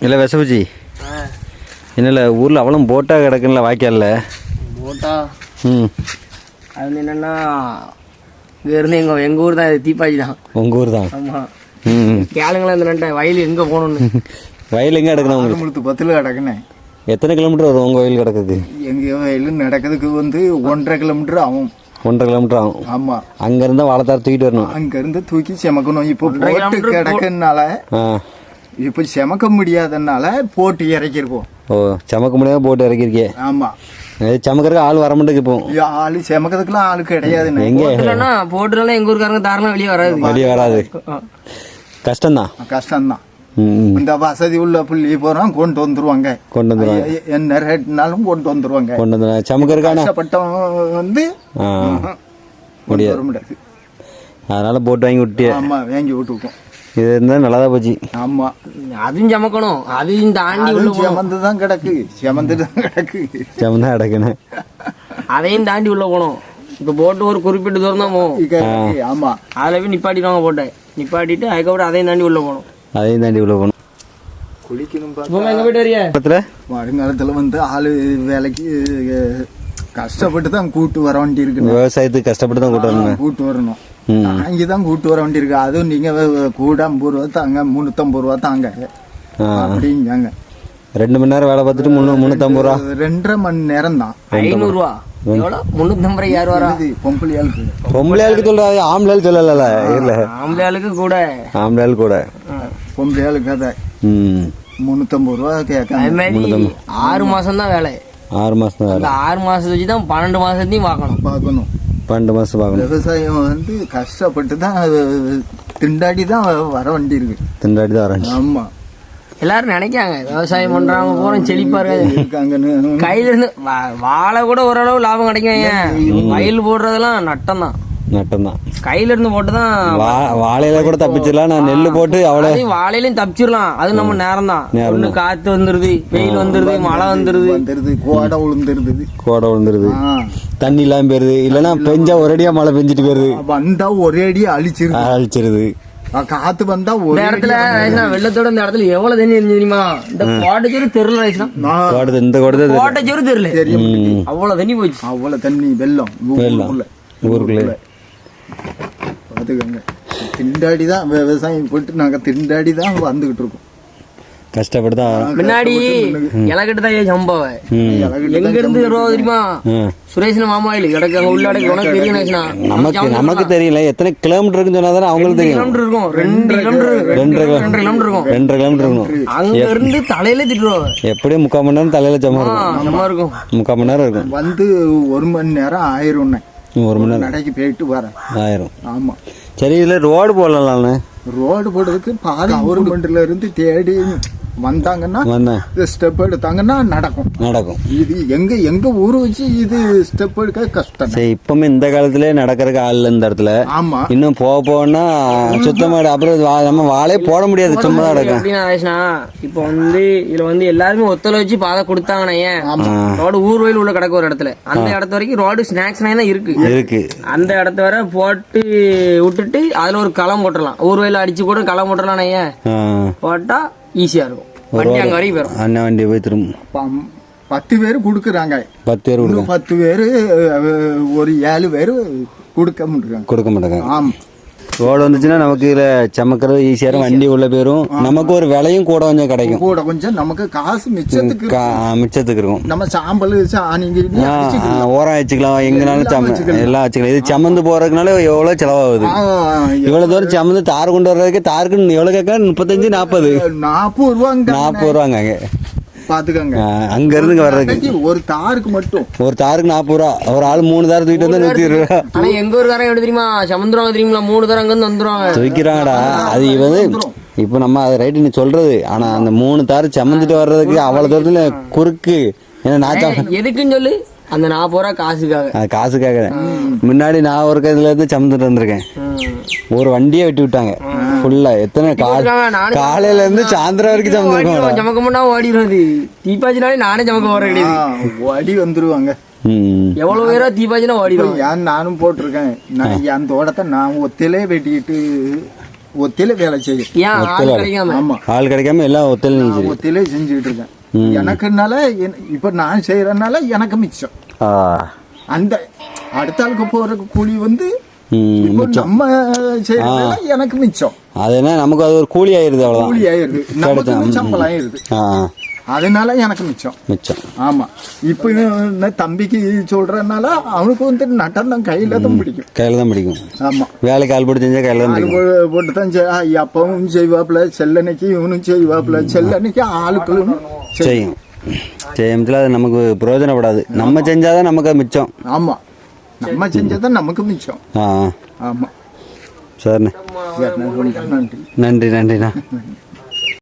இல்லை விசபுச்சி என்னல ஊரில் அவ்வளோ போட்டாக கிடக்குல்ல வாய்க்காலில்? போட்டா ம். அது என்னன்னா இங்க இருந்து எங்க எங்க ஊர் தான் இது? தீப்பாஞ்சி தான். உங்கள் ஊர் தான்? ஆமா. ம் கேளுங்களேன் இந்த நண்டை வயல் எங்க போகணும்னு. வயல் எங்கே கிடக்குண்ணா உங்களுக்கு? முழுத்து பத்தில் கிடக்குனே. எத்தனை கிலோமீட்டர் வரும் உங்கள் வயல் கிடக்குது எங்கள் வயலும் நடக்கிறதுக்கு வந்து ஒன்றரை கிலோமீட்டர் ஆகும். ஒன்றரை கிலோமீட்டர் ஆகும். ஆமாம் அங்கேருந்து வாழைத்தார் தூக்கிட்டு வரணும். அங்கேருந்து தூக்கி செமக்கணும். இப்போ போட்டு கிடக்குனால ஆ. இப்போ செமக்க முடியாதனால போட்டு இறக்கிருக்கோம் ஓ சமக்க முடியாம போட்டு இறக்கிருக்கே ஆமாம் சமக்கிறதுக்கு ஆள் வர மாட்டேங்குது இப்போ ஆளு செமக்கிறதுக்குலாம் ஆளு கிடையாதுண்ணே எங்கே? போட்டுலன்னா போட்டுலாம் எங்க ஊருக்காரங்க தாராளம் வெளியே வராது. வெளியே வராது. கஷ்டம்தான். கஷ்டம்தான். இந்த வசதி உள்ள புள்ளி போகிறோம் கொண்டு வந்துருவாங்க. கொண்டு வந்துடுவாங்க எ- என்ன ரேட்னாலும் கொண்டு வந்துருவாங்க. கொண்டு வந்து சமக்கிறதுக்கான கஷ்டப்பட்டவன் வந்து முடியாது. அதனால போட்டு வாங்கி விட்டியே ஆமா வாங்கி விட்டுருக்கோம். இது இருந்தால் நல்லாதான் போச்சு. ஆமா. அதுவும் சமக்கணும். அதையும் தாண்டி உள்ள செமந்து தான் கிடக்கு. செமந்து தான் கிடக்கு. சமந்தான் அடக்குனேன் அதையும் தாண்டி உள்ள போகணும். இப்போ போட்டு ஒரு குறிப்பிட்ட தூரம் தான் போகும் கிடக்கு, ஆமா. அதில் போய் நிப்பாட்டிடுவாங்க போட்டை. நிப்பாட்டிட்டு அதுக்கப்புறம் அதையும் தாண்டி உள்ள போகணும். அதையும் தாண்டி உள்ள போகணும். வருங்காலத்துல வந்து ஆளு வேலைக்கு கஷ்டப்பட்டு தான் கூட்டு வர வேண்டி இருக்கு விவசாயத்துக்கு கஷ்டப்பட்டு தான் கூட்டு வரணும். கூட்டு வரணும். ம். அங்கே தான் கூட்டு வர வேண்டி இருக்கு அதுவும் நீங்க வ- கூட ஐம்பது ரூபா தாங்க முந்நூற்றம்பது ரூபா தாங்க. அப்படிங்காங்க. ரெண்டு மணி நேரம் வேலை பார்த்துட்டு முந்நூறு முந்நூற்றம்பது ரூபா. ரெண்டரை மணி நேரம் தான் ஐநூறுரூவா பொம்பளையாளுக்கு? பொம்பளை ஆளுக்கு சொல்றாரு ஆம்பளை ஆள் சொல்லல இல்ல ஆம்பளை ஆளுக்கு கூட. ஆம்பளை ஆள் கூட பொம்பளையாளுக்கு அதை முந்நூற்றம்பது ரூபா கேட்காங்க ஆறு மாசம் தான் வேலை. ஆறு மாசம் தான் ஆறு மாசத்தை வச்சு தான் பன்னெண்டு மாசத்தையும் பார்க்கணும். பார்க்கணும். பன்னெண்டு மாசம் பார்க்கணும் விவசாயம் வந்து கஷ்டப்பட்டு தான் திண்டாடி தான் வர வேண்டி இருக்கு. திண்டாடி தான் வரேன் ஆமா. எல்லாரும் நினைக்காங்க விவசாயம் பண்றவங்க பூரா செழிப்பா இருக்காங்கன்னு. கையில இருந்து வா- வாழை கூட ஓரளவு லாபம் கிடைக்கும் வயல் போடுறதெல்லாம் நட்டம் தான் நட்டம் தான் கையில இருந்து போட்டு தான் வா வாழையில கூட தப்பிச்சிடலாம். நான் நெல் போட்டு அவ்வளோ அதையும் வாழையிலையும் தப்பிச்சிடலாம். அது நம்ம நேரம் தான் ஒண்ணு காத்து வந்துருது வெயில் வந்துருது மழை வந்துருது. வந்துருது கோடை விழுந்துருது கோடை விழுந்துருது. தண்ணி இல்லாம போயிருது இல்லைன்னா பெஞ்சா ஒரேடியா மழை பெஞ்சிட்டு போயிருது வந்தா ஒரே அடி அழிச்சிருது. அழிச்சிருது காத்து வந்தா ஒரே இடத்துல வெள்ளத்தோட இந்த இடத்துல எவ்வளவு தண்ணி இருந்துச்சு தெரியுமா? இந்த கோட்டைச்சோறு தெருல இந்த கோட்டைச்சோறு தெருல அவ்வளவு தண்ணி போச்சு அவ்வளவு தண்ணி வெள்ளம். ஊருக்குள்ள. ஊருக்குள்ள. பாத்துக்கோங்க திண்டாடி தான் விவசாயம் போட்டு நாங்க திண்டாடி தான் வந்துகிட்டு இருக்கோம். கஷ்டப்பட்டு தான் முன்னாடி இலக்கிட்ட தான் ஏன் சம்பவம். எங்க இருந்து வருவா தெரியுமா. சுரேஷன் மாமாயில் கிடக்கு அங்க உள்ள உனக்கு தெரியும். நமக்கு நமக்கு தெரியல. எத்தனை கிலோமீட்டருக்குன்னு சொன்னா தானே அவங்களுக்கு தெரியும். கிலோமீட்டர் இருக்கும். ரெண்டு கிலோமீட்டர் ரெண்டரை கிலோ- ரெண்டரை கிலோமீட்டர் இருக்கும். ரெண்டரை கிலோமீட்டர் இருக்கணும் அங்க இருந்து தலையில திட்டுருவாங்க எப்படியும் முக்கால் மணி நேரம் தலையில ஜமா இருக்கும்? சும்மா இருக்கும். முக்கால் மணி நேரம் இருக்கும். வந்து ஒரு மணி நேரம் இன்னும் ஒரு மணி நேரம். நடைக்கு போயிட்டு வரேன் ஆயிரும். ஆமா. சரி இதில் ரோடு போடலாம்ண்ணே ரோடு போடுறதுக்கு பாதி கவர்மெண்ட்ல இருந்து தேடி வந்தாங்கன்னா வந்தேன் ஸ்டெப் எடுத்தாங்கன்னா நடக்கும். நடக்கும். இது எங்க எங்க ஊரு வச்சு இது ஸ்டெப் எடுக்க கஷ்டம். சரி இப்பவுமே இந்த காலத்திலே நடக்கிறதுக்கு ஆள் இல்லை இந்த இடத்துல. ஆமா. இன்னும் போக போனா சுத்தமா. அப்புறம் வா- நம்ம வாழையே போட முடியாது சும்மா தான் கிடக்கும் எப்படின்னா இப்போ வந்து இதுல வந்து எல்லாருமே ஒத்தல வச்சு பாதை கொடுத்தாங்கண்ணே ஏன் ரோடு ஊர் வயல் உள்ள கிடக்கு ஒரு இடத்துல. அந்த இடத்து வரைக்கும் ரோடு ஸ்நாக்ஸ் தான் இருக்கு. இருக்கு. அந்த இடத்த வர போட்டு விட்டுட்டு அதுல ஒரு களம் போட்டுடலாம். ஊர் வயல அடிச்சு கூட களம் போட்டுடலாம் ஏன். போட்டா ஈஸியா இருக்கும். வண்டி அங்க வரைக்கும் போயிடும் அண்ணன் வண்டி போய் திரும்ப. பத்து பேர் கொடுக்குறாங்க. பத்து பேர் பத்து பேர் ஒரு ஏழு பேர் கொடுக்க முடியும் கொடுக்க மாட்டாங்க ஆமா. ரோடு வந்துச்சுன்னா நமக்கு இதில் சமக்கிறது ஈஸியாக வண்டி உள்ள போயிரும். நமக்கு ஒரு விலையும் கூட கொஞ்சம் கிடைக்கும். கூட கொஞ்சம் நமக்கு காசு மிச்சத்துக்கு மிச்சத்துக்கு இருக்கும். நம்ம சாம்பல் ஓரம் வச்சுக்கலாம் எங்கனாலும் சம எல்லாம் வச்சுக்கலாம். இது சமந்து போறதுக்குனால எவ்வளோ செலவாகுது? இவ்வளோ தூரம் சமந்து தார் கொண்டு வர்றதுக்கு தாருக்கு எவ்வளோ கேட்க முப்பத்தஞ்சு நாற்பது நாற்பது ரூபாங்க. நாற்பது ரூபாங்க. பாத்துக்கோங்க. அங்க இருந்து வர்றதுக்கு. ஒரு தாருக்கு மட்டும். ஒரு தாருக்கு நாற்பது ரூபா. ஒரு ஆள் மூணு தார் தூக்கிட்டு வந்தா நூற்றி இருபது ரூபா. ஆனா எங்க ஊருக்காரங்க எப்படி தெரியுமா? சமுந்திரம் தெரியுங்களா மூணு தரம் அங்க இருந்து வந்துருவாங்க. தூக்கிறாங்கடா. அது வந்து இப்போ நம்ம அது ரைட்டு நீ சொல்றது. ஆனா அந்த மூணு தார் சமந்துட்டு வர்றதுக்கு அவ்வளோ தூரத்துல குறுக்கு. ஏன்னா நான் எதுக்குன்னு சொல்லு? அந்த நாற்பது ரூபா காசுக்காக. காசுக்காக. முன்னாடி நான் ஒரு இதுல இருந்து சமந்துட்டு வந்திருக்கேன். ஒரு வண்டியே வெட்டி விட்டாங்க. ஃபுல்லா எத்தனை காலையில இருந்து சாயந்தரம் வரைக்கும் சமந்துருக்கோம் மாட்டா ஓடிடுறது. தீபாவளினாலே நானே சமக்க போற கிடையாது. அடி வந்துருவாங்க. எவ்வளவு பேரா தீபாவளினா ஓடிடுவோம் ஏன் நானும் போட்டிருக்கேன்? நான் என் தோட்டத்தை நான் ஒத்திலே வெட்டிக்கிட்டு ஒத்தில வேலை செய்யும் ஏன் ஆள் கிடைக்காம? ஆமா. ஆள் கிடைக்காம எல்லாம் ஒத்தல் நீங்க ஒத்திலே செஞ்சுட்டு இருக்கேன். எனக்குனால என்- இப்ப நான் செய்யறதுனால எனக்கு மிச்சம். அந்த அடுத்த ஆளுக்கு போற கூலி வந்து நம்ம எனக்கு மிச்சம். அது என்ன? நமக்கு அது ஒரு கூலி ஆயிருது அவ்வளோதான் கூலி ஆயிருது. நமக்கு சம்பளம் ஆயிருது. அதனால எனக்கு மிச்சம். மிச்சம். ஆமா. இப்ப தம்பிக்கு சொல்றதுனால அவனுக்கு வந்து நட்டம் கையில தான் பிடிக்கும். கையில் தான் பிடிக்கும். ஆமா. வேலைக்கு ஆள் போட்டு செஞ்சால் கையில் தான் போட்டு தான் அப்பவும் செய்வாப்புல செல்லன்னைக்கு இவனும் செய்வாப்புல. செல்லன்னைக்கு ஆளுக்களும் செய்- செய்யும். செய்யமத்தில் அது நமக்கு பிரயோஜனப்படாது. நம்ம செஞ்சாதான் நமக்கு மிச்சம். ஆமா. நம்ம செஞ்சதான் நமக்கு மிச்சம். ஆ. ஆமா. சரிண்ணே. சரி, நன்றி நன்றி. நன்றி நன்றிண்ணா.